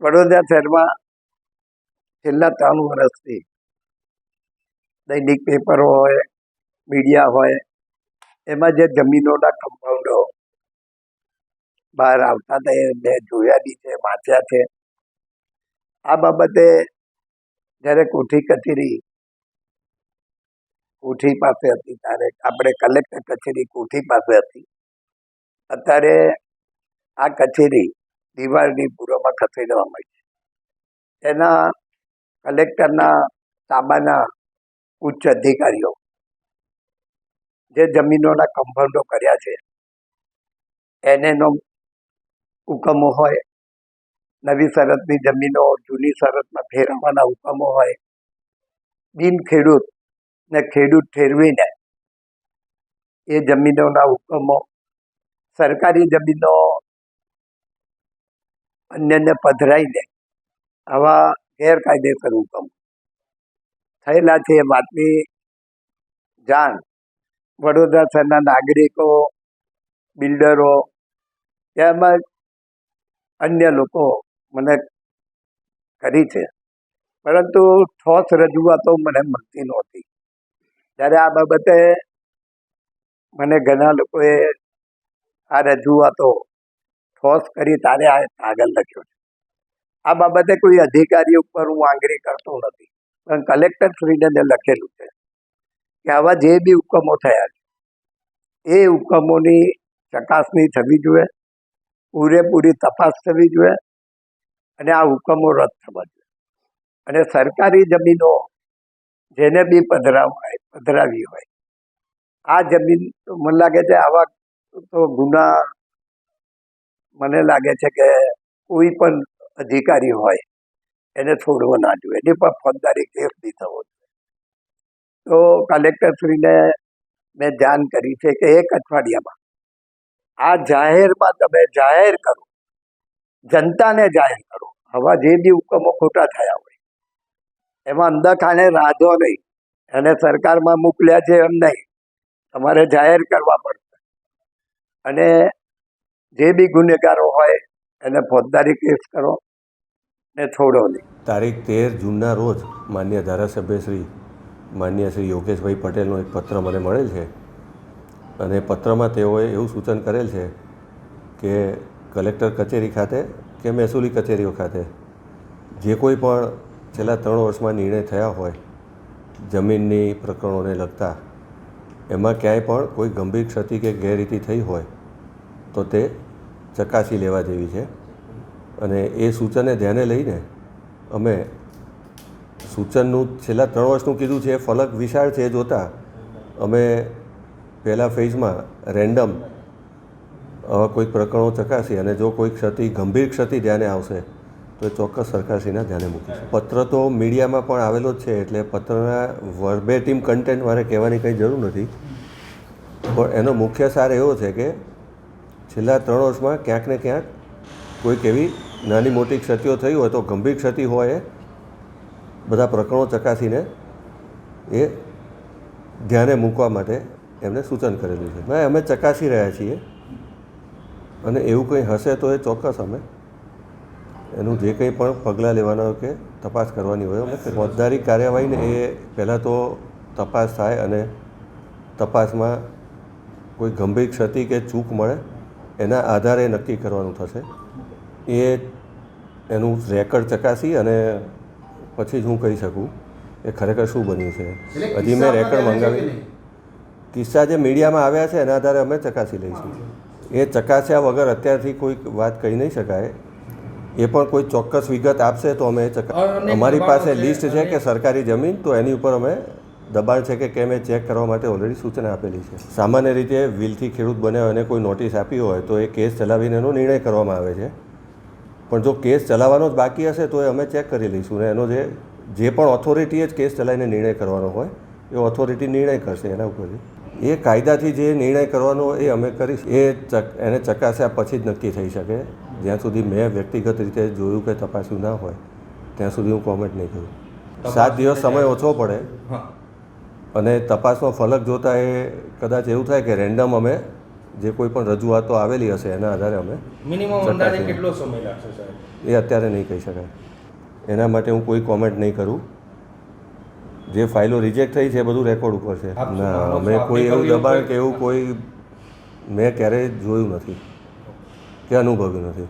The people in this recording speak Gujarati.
વડોદરા શહેરમાં છેલ્લા ત્રણ વર્ષથી દૈનિક પેપરો હોય, મીડિયા હોય, એમાં જે જમીનોના કમ્પાઉન્ડો બહાર આવતા હતા મેં જોયા બી છે, વાંચ્યા છે. આ બાબતે જ્યારે કોઠી કચેરી, કોઠી પાસે હતી ત્યારે આપણે કલેક્ટર કચેરી કોઠી પાસે હતી. અત્યારે આ કચેરી દિવાળની પૂર્વમાં ખસેડવા માંડી. એના કલેક્ટરના તાબાના ઉચ્ચ અધિકારીઓ જે જમીનોના કમ્પાઉન્ડો કર્યા છે એને હુકમો હોય, નવી શરતની જમીનો, જૂની શરતમાં ફેરવવાના હુકમો હોય, બિન ખેડૂત ને ખેડૂત ઠેરવીને એ જમીનોના હુકમો, સરકારી જમીનો અન્યને પધરાઈને આવા ગેરકાયદેસર હુકમ થયેલા છે એ વાતની જાણ. વડોદરા શહેરના નાગરિકો, બિલ્ડરો તેમજ અન્ય લોકો મને કરી છે. પરંતુ ઠોસ રજૂઆતો મને મળતી નહોતી. જ્યારે આ બાબતે મને ઘણા લોકોએ આ રજૂઆતો ઠોસ કરી તારે આ કાગળ લખ્યો છે. આ બાબતે કોઈ અધિકારી ઉપર હું આંગરી કરતો નથી, પણ કલેક્ટર શ્રીને લખેલું છે કે આવા જે બી હુકમો થયા છે, એ હુકમોની ચકાસણી થવી જોઈએ, પૂરેપૂરી તપાસ થવી જોઈએ અને આ હુકમો રદ થવા જોઈએ. અને સરકારી જમીનો જેને બી પધરાવાય પધરાવી હોય, આ જમીન મને લાગે છે આવા તો ગુના મને લાગે છે કે કોઈ પણ અધિકારી હોય, એને છોડવો ના જોઈએ. એની પર ફોજદારી કેસ બી થવો જોઈએ. તો કલેક્ટરશ્રીને મેં ધ્યાન કરી છે કે એક અઠવાડિયામાં આ જાહેરમાં તમે જાહેર કરો, જનતાને જાહેર કરો. હવા જે બી હુકમો ખોટા થયા હોય. એમાં અંદરખાને રાધો નહીં. એને સરકારમાં મોકલ્યા છે એમ નહીં. તમારે જાહેર કરવા પડશે. અને જે બી ગુનેગારો હોય, એને ફોજદારી કેસ કરો ને છોડો નહીં. તારીખ તેર જૂનના રોજ માન્ય ધારાસભ્ય શ્રી, માન્ય શ્રી યોગેશભાઈ પટેલનો એક પત્ર મને મળેલ છે. અને પત્રમાં તેઓએ એવું સૂચન કરેલ છે કે કલેક્ટર કચેરી ખાતે કે મહેસૂલી કચેરીઓ ખાતે જે કોઈ પણ છેલ્લા ત્રણ વર્ષમાં નિર્ણય થયા હોય, જમીનની પ્રકરણોને લગતા, એમાં ક્યાંય પણ કોઈ ગંભીર ક્ષતિ કે ગેરરીતિ થઈ હોય તો તે ચકાસી લેવા જેવી છે. અને એ સૂચનને ધ્યાને લઈને અમે સૂચનનું છેલ્લા ત્રણ વર્ષનું કીધું છે ફલક વિશાળ છે એ જોતાં અમે પહેલાં ફેઝમાં રેન્ડમ આવા કોઈક પ્રકરણો ચકાસી અને જો કોઈ ક્ષતિ, ગંભીર ક્ષતિ ધ્યાને આવશે, તો એ ચોક્કસ સરકારશ્રીના ધ્યાને મૂકીશું. પત્ર તો મીડિયામાં પણ આવેલો જ છે, એટલે પત્રના વર્બેટિમ કન્ટેન્ટ મારે કહેવાની કંઈ જરૂર નથી. પણ એનો મુખ્ય સાર એવો છે કે છેલ્લા ત્રણ વર્ષમાં ક્યાંક ને ક્યાંક કોઈક એવી નાની મોટી ક્ષતિઓ થઈ હોય તો ગંભીર ક્ષતિ હોય બધા પ્રકરણો ચકાસીને એ ધ્યાને મૂકવા માટે એમને સૂચન કરેલું છે. ના, અમે ચકાસી રહ્યા છીએ અને એવું કંઈ હશે તો એ ચોક્કસ અમે એનું જે કંઈ પણ પગલાં લેવાના હોય કે તપાસ કરવાની હોય, અમે ફોજદારી કાર્યવાહીને એ પહેલાં તો તપાસ થાય અને તપાસમાં કોઈ ગંભીર ક્ષતિ કે ચૂક મળે એના આધારે નક્કી કરવાનું થશે. એ એનું રેકર્ડ ચકાસી અને પછી જ હું કહી શકું એ ખરેખર શું બન્યું છે. હજી મેં રેકર્ડ મંગાવી. કિસ્સા જે મીડિયામાં આવ્યા છે એના આધારે અમે ચકાસી લઈશું. એ ચકાસ્યા વગર અત્યારથી કોઈ વાત કહી નહીં શકાય. એ પણ કોઈ ચોક્કસ વિગત આપશે તો અમે ચકા અમારી પાસે લિસ્ટ છે કે સરકારી જમીન તો એની ઉપર અમે દબાણ છે કે કેમ એ ચેક કરવા માટે ઓલરેડી સૂચના આપેલી છે. સામાન્ય રીતે વિલથી ખેડૂત બન્યા અને કોઈ નોટિસ આપી હોય તો એ કેસ ચલાવીને એનો નિર્ણય કરવામાં આવે છે. પણ જો કેસ ચલાવવાનો જ બાકી હશે તો એ અમે ચેક કરી લઈશું ને એનો જે જે પણ ઓથોરિટીએ જ કેસ ચલાવીને નિર્ણય કરવાનો હોય એ ઓથોરિટી નિર્ણય કરશે એના ઉપરથી. એ કાયદાથી જે નિર્ણય કરવાનો એ અમે કરીશ. એ ચક એને ચકાસ્યા પછી જ નક્કી થઈ શકે. જ્યાં સુધી મેં વ્યક્તિગત રીતે જોયું કે તપાસ્યું ના હોય ત્યાં સુધી હું કોમેન્ટ નહીં કરું. સાત દિવસ સમય ઓછો પડે. અને તપાસનો ફલક જોતાં એ કદાચ એવું થાય કે રેન્ડમ અમે જે કોઈ પણ રજૂઆતો આવેલી હશે એના આધારે અમે મિનિમમ અંદાજે કેટલો સમય લાગશે સાહેબ? એ અત્યારે નહીં કહી શકાય. એના માટે હું કોઈ કોમેન્ટ નહીં કરું. જે ફાઇલો રિજેક્ટ થઈ છે એ બધું રેકોર્ડ ઉપર છે. ના અમે કોઈ એવું દબાણ કે એવું કોઈ મેં ક્યારેય જોયું નથી. કે અનુભવ્યું નથી.